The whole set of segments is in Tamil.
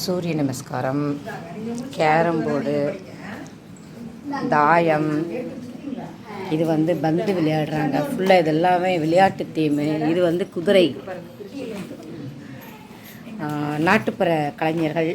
சூரிய நமஸ்காரம் கேரம் போர்டு தாயம். இது வந்து பந்து விளையாடுறாங்க. ஃபுல்லாக இதெல்லாமே விளையாட்டு தீமு இது வந்து குதிரை. நாட்டுப்புற கலைஞர்கள்.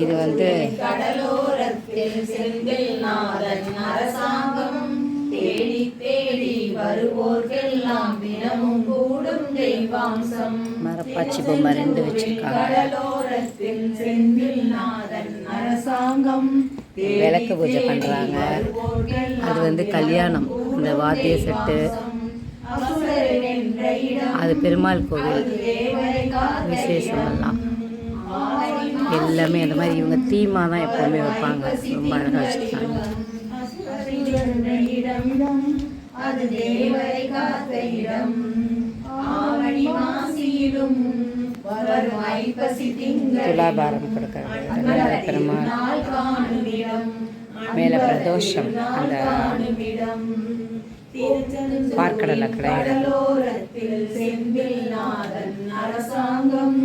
இது வந்து கடலோரத்தில் செந்தில் நாதன் அரசாங்கம். தேடி தேடி வருவோர்க்கெல்லாம் தினமும் கூடும் தெய்வாம்சம். மரப்பாச்சி பொம்மை ரெண்டு வச்சுருக்காங்க. கடலோரத்தில் செந்தில் நாதன் அரசாங்கம். விளக்கு பூஜை பண்ணுறாங்க அது வந்து கல்யாணம். இந்த வாத்திய செட்டு. அது பெருமாள் கோவில். தேவரை காத்த விசேஷம் எல்லாம் எல்லாமே அந்த மாதிரி இவங்க தீமாக தான் எப்போவுமே வைப்பாங்க. ரொம்ப அழகாக வச்சுருக்காங்க. என்ற இடம். அது தேவரை காத்த இடம். ஆவணி மாசியிலும் வரும் ஐப்பசி திங்கள் துலாபாரம் கொடுக்கறது மேலே பெருமாள். நாள் காணும் இடம். மேலே பிரதோஷம் அந்த பார்க்கடலை கிடையாது கடலோரத்தில் செந்தில் நாதன் அரசாங்கம்.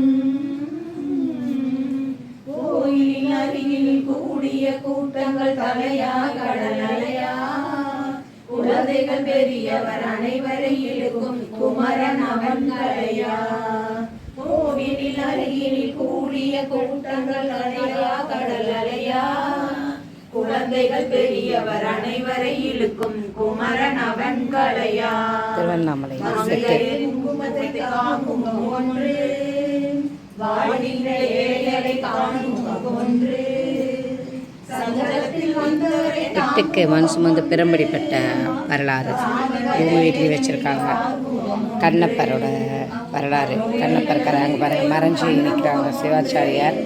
கோயிலின் அருகில் கூடிய கூட்டங்கள் தலையா கடல் குழந்தைகள் பெரியவர் அனைவரை இழுக்கும் குமரன் அவன் கலையா கோவிலில் அருகில் கூடிய கூட்டங்கள் தலையா கடல் அலையா. குழந்தைகள் பெரியவர் அனைவரை இழுக்கும் குமரன் அவன் கலையா. திருவண்ணாமலை குங்குமத்தை காக்கும் ஒன்று. வாழ்கின்ற ஏழைகளை காணும் வந்தவரை மண் சுமந்து பெரும்படிப்பட்ட வரலாறு இவங்க வீட்லேயும் வச்சுருக்காங்க. கண்ணப்பரோட வரலாறு. கண்ணப்பர் கராங்க அங்கே பாருங்க மறைஞ்சி நிற்கிறாங்க சிவாச்சாரியார்.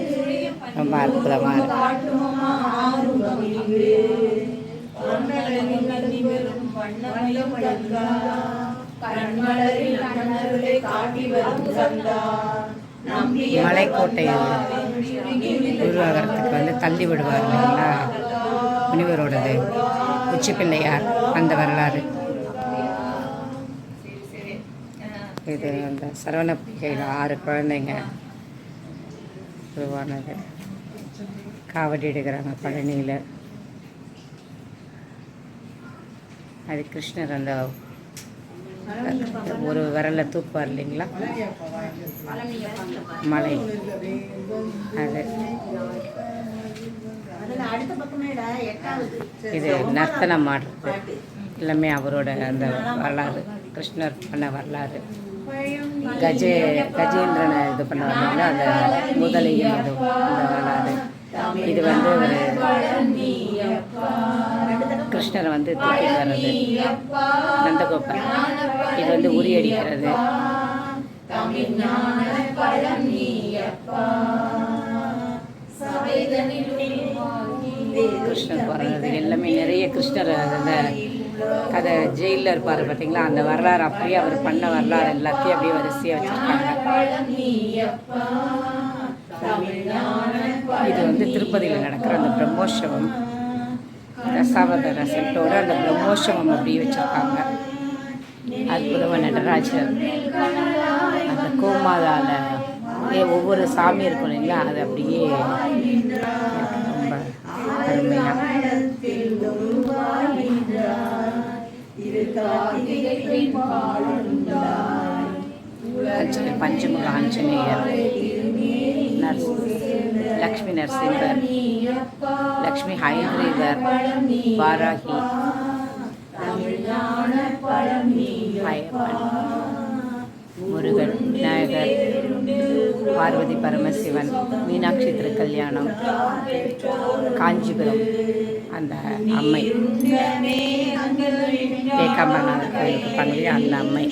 ரொம்ப அற்புதமாக இருக்கு. காட்டுமா மலைக்கோட்டை உருவாகிறதுக்கு வந்து தள்ளி விடுவார் இல்லைங்களா? முனிவரோடது. உச்சி பிள்ளையார் அந்த வரலாறு. இது அந்த சரவண பிள்ளைகள் ஆறு குழந்தைங்க உருவானது. காவடி எடுக்கிறாங்க பழனியில். அது கிருஷ்ணர் அந்த ஒரு விரலை தூக்குவார் இல்லைங்களா? மலை. அது இது நர்த்தனம் ஆடுறது எல்லாமே அவரோட அந்த வரலாறு கிருஷ்ணர் பண்ண வரலாறு. கஜ கஜேந்திரனை இது பண்ண வரலாறு. அந்த முதலையும் அது அந்த வரலாறு. இது வந்து ஒரு கிருஷ்ணரை வந்து தூக்கிட்டு வர்றது. நந்தகோபால் இது வந்து உரி அடிக்கிறது. தமிழ்ஞான பழம் நீயப்பா. கிருஷ்ணர் போகிறது எல்லாமே நிறைய கிருஷ்ணர் அந்த கதை ஜெயிலில் இருப்பார் பார்த்தீங்களா? அந்த வரலாறு அப்படியே அவர் பண்ண வரலாறு எல்லாத்தையும் அப்படியே வரிசையாக வச்சுருக்காங்க இது வந்து திருப்பதியில் நடக்கிற அந்த பிரம்மோற்சவம். தசாவதார செட்டோட அந்த பிரம்மோற்சவம் அப்படியே வச்சுருக்காங்க அற்புதமாக நடராஜர். அந்த கோமாதால ஒவ்வொரு சாமி இருக்கும் இல்லைங்களா? அது அப்படியே அருமையாக ஆஞ்சநேயர் பஞ்சமுக ஆஞ்சநேயர் நர்ஸ் லக்ஷ்மி நரசிம்மர் நீயப்பா லக்ஷ்மி ஹைந்திரீவர் பழம் நீ வாராகி பழம் முருகன் விநாயகர் பார்வதி பரமசிவன் மீனாட்சி திருக்கல்யாணம் காஞ்சிபுரம் அந்த அம்மை. ஏகாம்பரநாதர் கோயிலுக்கு பண்ணி அந்த அம்மை.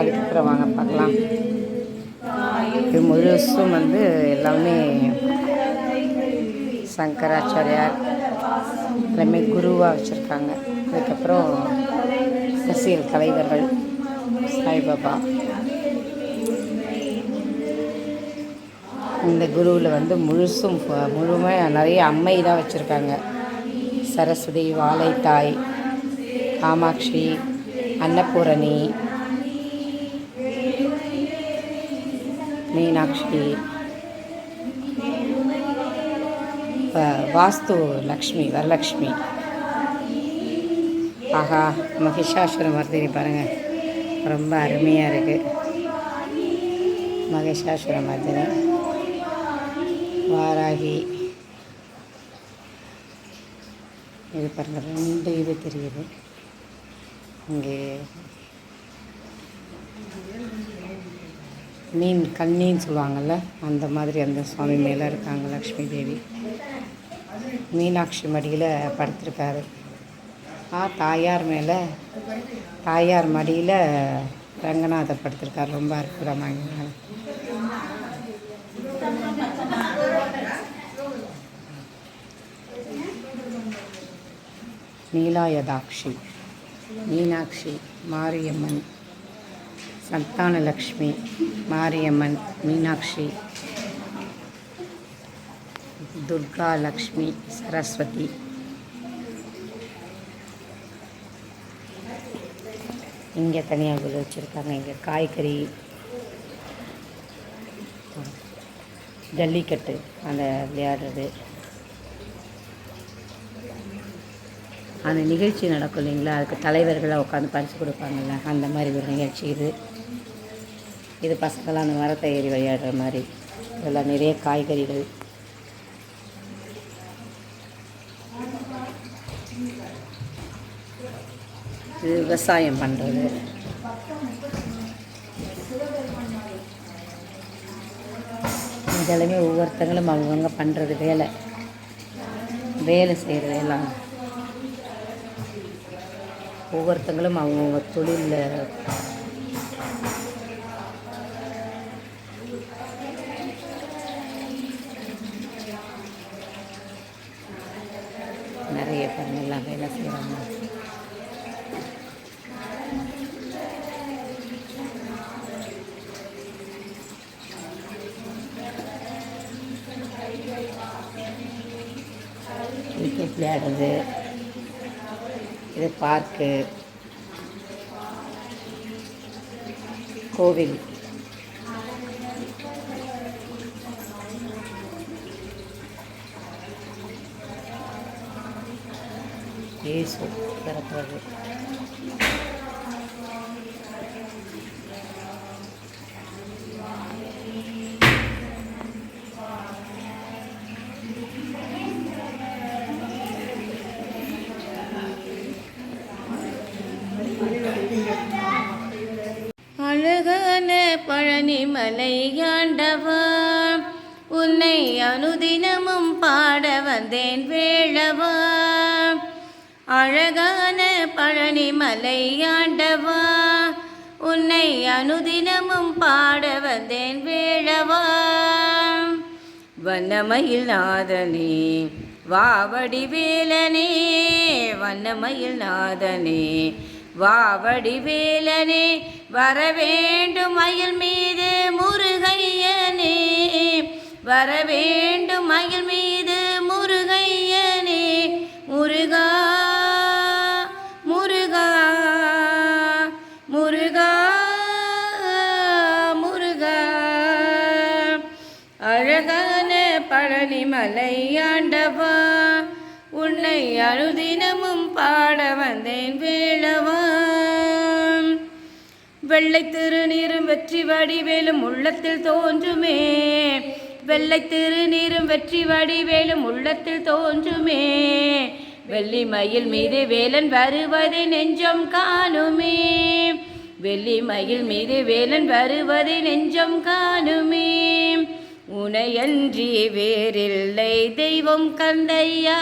அதுக்கப்புறம் வாங்க பார்க்கலாம். இது முழுசும் வந்து எல்லாமே சங்கராச்சாரியார் எல்லாமே குருவாக வச்சுருக்காங்க. அதுக்கப்புறம் அரசியல் தலைவர்கள் சாய்பாபா இந்த குருவில் வந்து முழுசும் முழுமையாக நிறைய அம்மை தான் வச்சுருக்காங்க. சரஸ்வதி வாழைத்தாய் காமாட்சி அன்னபூரணி மீனாட்சி வாஸ்து லக்ஷ்மி வரலக்ஷ்மி. ஆஹா மகிஷாசுரம் மர்தினி பாருங்கள் ரொம்ப அருமையாக இருக்குது மகிஷாசுர மர்தினி. வாராகி. இது பாருங்க ரெண்டு இது தெரியுது. இங்கே மீன் கண்ணின்னு சொல்லுவாங்கள்ல அந்த மாதிரி அந்த சுவாமி மேலே இருக்காங்க லக்ஷ்மி தேவி. மீனாட்சி மடியில் படுத்திருக்காரு. ஆ தாயார் மேலே தாயார் மடியில் ரங்கநாத படுத்திருக்கார். ரொம்ப அற்புதமாக நீலாயதாட்சி மீனாட்சி மாரியம்மன் சந்தானலக்ஷ்மி மாரியம்மன் மீனாட்சி துர்கா லக்ஷ்மி சரஸ்வதி இங்கே தனியாக இவ்வளோ வச்சுருக்காங்க. இங்கே காய்கறி ஜல்லிக்கட்டு அந்த விளையாடுறது. அந்த நிகழ்ச்சி நடக்கும் இல்லைங்களா? அதுக்கு தலைவர்களாக உட்காந்து பரிசு கொடுப்பாங்கல்ல? அந்த மாதிரி ஒரு நிகழ்ச்சி இது. இது பசங்களாம் அந்த மரத்தை ஏறி விளையாடுற மாதிரி. இதெல்லாம் நிறைய காய்கறிகள் இது விவசாயம் பண்ணுறது இதெல்லாமே ஒவ்வொருத்தங்களும் அவங்கவுங்க பண்ணுறது வேலை. வேலை செய்கிறது எல்லாம். ஒவ்வொருத்தங்களும் அவங்கவுங்க தொழிலில் நிறைய பேர் எல்லாம் வேலை செய்கிறாங்க கிரிக்கெட் விளையாடுறது. இது பார்க்கு கோவில். ஏசு பிறக்கிறது அழகான பழனிமலை உன்னை அனுதினமும் பாட வந்தேன் வேளவா அழகான பழனி மலையாண்டவா உன்னை அனுதினமும் பாட வந்தேன் வேளவா வண்ணமயில் நாதனே வாவடி வேலனே. வண்ணமயில் நாதனே வாவடி வேலனே வரவேண்டும் மயில் மீது முருகையனே. வரவேண்டும் மயில் மீது முருகையனே. முருகா முருகா முருகா முருகா. அழகான பழனிமலை ஆண்டவா உன்னை அழுதினமும் பாட வந்தேன் வேளவா. வெள்ளை திருநீரும் வெற்றி வடிவேலும் உள்ளத்தில் தோன்றுமே. வெள்ளை திருநீரும் வெற்றி வடிவேலும் உள்ளத்தில் தோன்றுமே. வெள்ளி மயில் மீது வேலன் வருவதை நெஞ்சம் காணுமே. வெள்ளி மயில் மீது வேலன் வருவதை நெஞ்சம் காணுமே. உனையன்றி வேறில்லை தெய்வம் கந்தையா.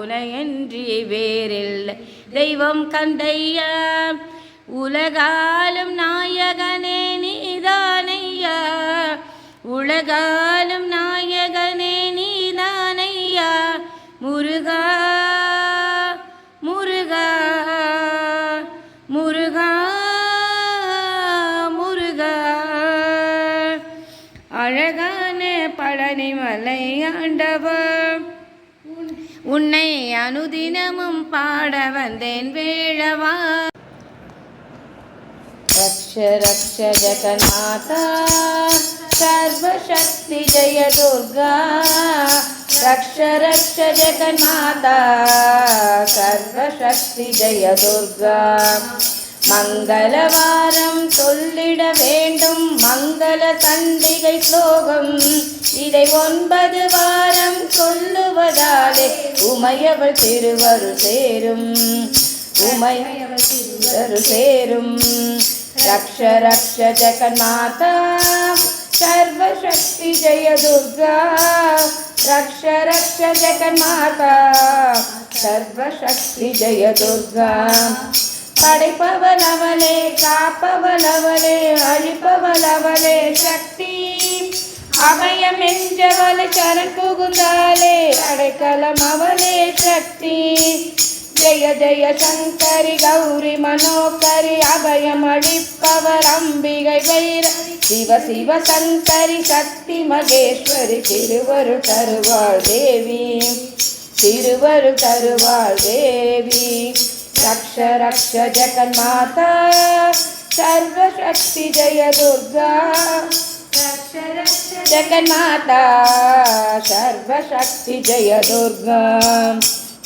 உனையன்றி வேறில்லை தெய்வம் கந்தையா. உலகாலும் நாயகனே நீதானையா. உலகாலும் நாயகனே நீதானையா. முருகா முருகா முருகா முருகா. அழகான பழனிமலை ஆண்டவர் உன்னை அனுதினமும் பாட வந்தேன் வேழவா रक्ष रक्ष जगन्माता सर्वशक्ति जय दुर्गा रक्ष रक्ष जगन्माता सर्वशक्ति जय दुर्गा மங்களவாரம் சொல்லிட வேண்டும் மங்கள தண்டிகை ஸ்லோகம் இதை ஒன்பது வாரம் சொல்லுவதாலே உமையவள் திருவருள் சேரும் உமையவள் திருவருள் சேரும் రక్ష రక్ష జగన్మాత సర్వశక్తి జయ దుర్గా రక్ష రక్ష జగన్మాత సర్వశక్తి జయ దుర్గా పడిపవలవలే కాపవలవలే అలిపవలవలే శక్తి అభయమెంజవల చరకు గుందాలే అడకలమవలే శక్తి ஜெய ஜெய சங்கரி கௌரி மனோகரி அபயமளிப்பவர் அம்பிகை வைர சிவ சிவ சங்கரி சக்தி மகேஸ்வரி திருவரு தருவாள் தேவி. திருவரு தருவாள் தேவி. ரக்ஷ ரக்ஷ ஜெகன் மாதா சர்வசக்தி ஜெய துர்கா. ஜெகன் மாதா சர்வசக்தி ஜெய துர்கா.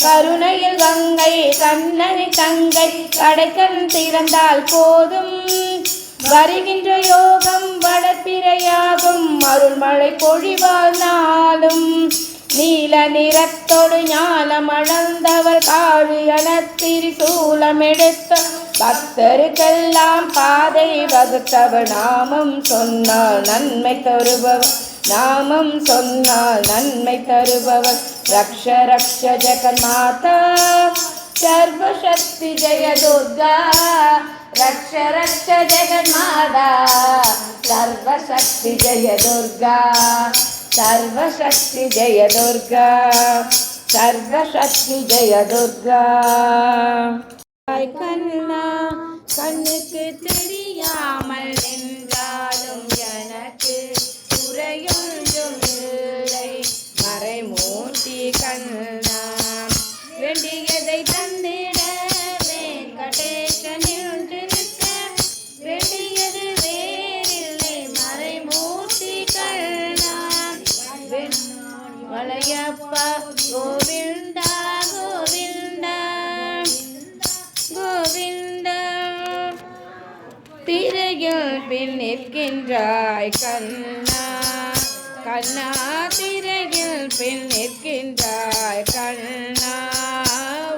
கருணையில் கங்கை கண்ணனை தங்கை கடைக்கண் திறந்தால் போதும். வருகின்ற யோகம் வளர்ப்பிரையாகும் அருள்மழை பொழிவால் நாளும். நீல நிறத்தொடு ஞானம் அளந்தவர் காழியன திரிசூலம் எடுத்த பக்தருக்கெல்லாம் பாதை வகுத்தவர். நாமம் சொன்னால் நன்மை தருபவர். நாமம் சொன்னால் நன்மை தருபவர். ரக்ஷ ரக்ஷ ஜெகன்மாதா சர்வசக்தி ஜெய துர்கா ரக்ஷ ரக்ஷ ஜெகன்மாதா சர்வசக்தி ஜெய துர்கா சர்வசக்தி ஜெய துர்கா சர்வசக்தி ஜெய துர்கா தாய் கண்ணா கண்ணுக்கு தெரியாமல் நின்றாலும் எனக்கு மறைமூர்த்தி வேண்டியதை தந்திட வெங்கடேசன் நின்றிருக்க வேண்டியது வேறில்லை மறைமூர்த்தி கண்ணா வெண்- மலையப்பா கோவிந்தா கோவிந்தா கோவிந்தா திரையில் பின் நிற்கின்றாய் கண்ணா கண்ணா. பின் கண்ணா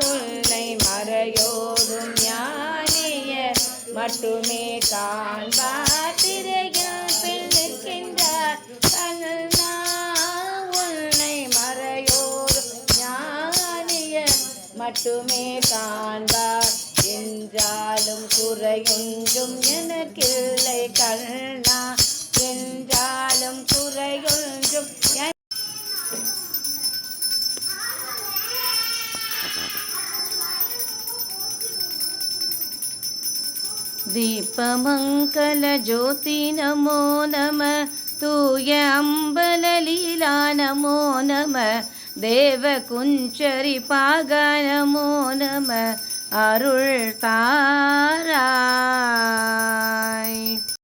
உன்னை மறையோடும் ஞானிய மட்டுமே காண்பார் திரையில் பின் கண்ணா உன்னை மறையோடும் ஞானிய மட்டுமே காண்பார் என்றாலும் குறையொன்றும் எனக்கில்லை கண்ணா என்றால் दीपमङ्गलज्योति नमो नमः तूय अम्बललीला नमो नमः देवकुञ्चरिपागा नमो नमः अरुळ्तारा